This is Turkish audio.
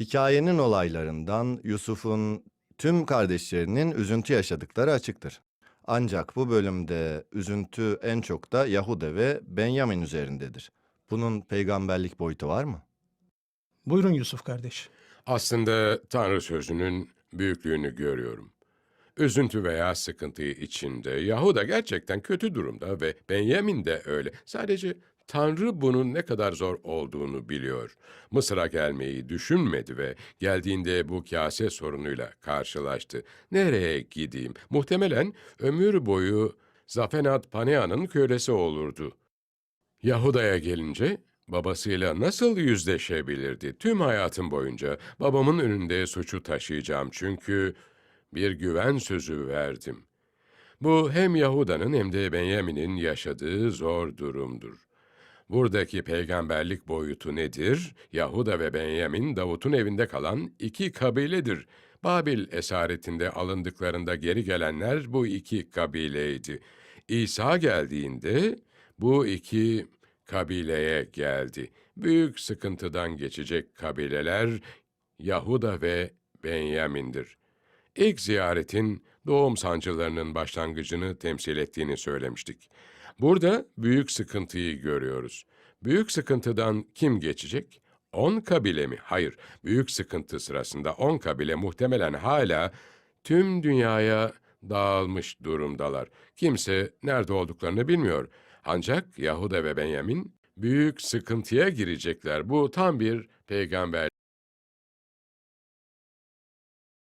Hikayenin olaylarından Yusuf'un tüm kardeşlerinin üzüntü yaşadıkları açıktır. Ancak bu bölümde üzüntü en çok da Yahuda ve Benyamin üzerindedir. Bunun peygamberlik boyutu var mı? Buyurun Yusuf kardeş. Aslında Tanrı sözünün büyüklüğünü görüyorum. Üzüntü veya sıkıntı içinde Yahuda gerçekten kötü durumda ve Benyamin de öyle. Sadece Tanrı bunun ne kadar zor olduğunu biliyor. Mısır'a gelmeyi düşünmedi ve geldiğinde bu kase sorunuyla karşılaştı. Nereye gideyim? Muhtemelen ömür boyu Zafenat Panea'nın kölesi olurdu. Yahuda'ya gelince babasıyla nasıl yüzleşebilirdi? Tüm hayatım boyunca babamın önünde suçu taşıyacağım çünkü bir güven sözü verdim. Bu hem Yahuda'nın hem de Benyamin'in yaşadığı zor durumdur. Buradaki peygamberlik boyutu nedir? Yahuda ve Benyamin Davut'un evinde kalan iki kabiledir. Babil esaretinde alındıklarında geri gelenler bu iki kabileydi. İsa geldiğinde bu iki kabileye geldi. Büyük sıkıntıdan geçecek kabileler Yahuda ve Benyamin'dir. İlk ziyaretin doğum sancılarının başlangıcını temsil ettiğini söylemiştik. Burada büyük sıkıntıyı görüyoruz. Büyük sıkıntıdan kim geçecek? On kabile mi? Hayır. Büyük sıkıntı sırasında on kabile muhtemelen hala tüm dünyaya dağılmış durumdalar. Kimse nerede olduklarını bilmiyor. Ancak Yahuda ve Benyamin büyük sıkıntıya girecekler. Bu tam bir peygamber